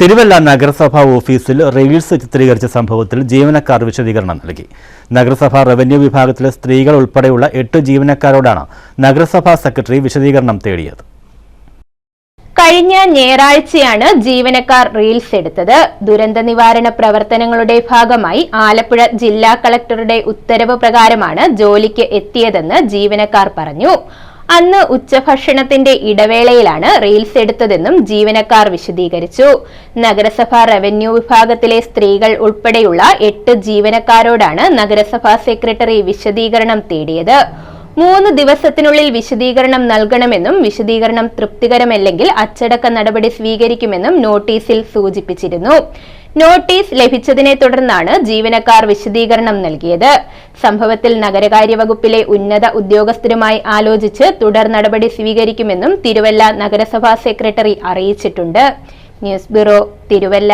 തിരുവല്ല നഗരസഭാ ഓഫീസിൽ റീൽസ് ചിത്രീകരിച്ച സംഭവത്തിൽ ജീവനക്കാർ വിശദീകരണം നൽകി. നഗരസഭാ റവന്യൂ വിഭാഗത്തിലെ സ്ത്രീകൾ ഉൾപ്പെടെയുള്ള എട്ട് ജീവനക്കാരോടാണ് നഗരസഭാ സെക്രട്ടറി വിശദീകരണം തേടിയത്. കഴിഞ്ഞ ഞായറാഴ്ചയാണ് ജീവനക്കാർ റീൽസ് എടുത്തത്. ദുരന്ത നിവാരണ പ്രവർത്തനങ്ങളുടെ ഭാഗമായി ആലപ്പുഴ ജില്ലാ കളക്ടറുടെ ഉത്തരവ് പ്രകാരമാണ് ജോലിക്ക് എത്തിയതെന്ന് ജീവനക്കാർ പറഞ്ഞു. അന്ന് ഉച്ചഭക്ഷണത്തിന്റെ ഇടവേളയിലാണ് റീൽസ് എടുത്തതെന്നും ജീവനക്കാർ വിശദീകരിച്ചു. നഗരസഭാ റവന്യൂ വിഭാഗത്തിലെ സ്ത്രീകൾ ഉൾപ്പെടെയുള്ള എട്ട് ജീവനക്കാരോടാണ് നഗരസഭാ സെക്രട്ടറി വിശദീകരണം തേടിയത്. മൂന്ന് ദിവസത്തിനുള്ളിൽ വിശദീകരണം നൽകണമെന്നും വിശദീകരണം തൃപ്തികരമല്ലെങ്കിൽ അച്ചടക്ക നടപടി സ്വീകരിക്കുമെന്നും നോട്ടീസിൽ സൂചിപ്പിച്ചിരുന്നു. നോട്ടീസ് ലഭിച്ചതിനെ തുടർന്നാണ് ജീവനക്കാർ വിശദീകരണം നൽകിയത്. സംഭവത്തിൽ നഗരകാര്യ വകുപ്പിലെ ഉന്നത ഉദ്യോഗസ്ഥരുമായി ആലോചിച്ച് തുടർ നടപടി സ്വീകരിക്കുമെന്നും തിരുവല്ല നഗരസഭാ സെക്രട്ടറി അറിയിച്ചിട്ടുണ്ട്. News bureau Thiruvalla.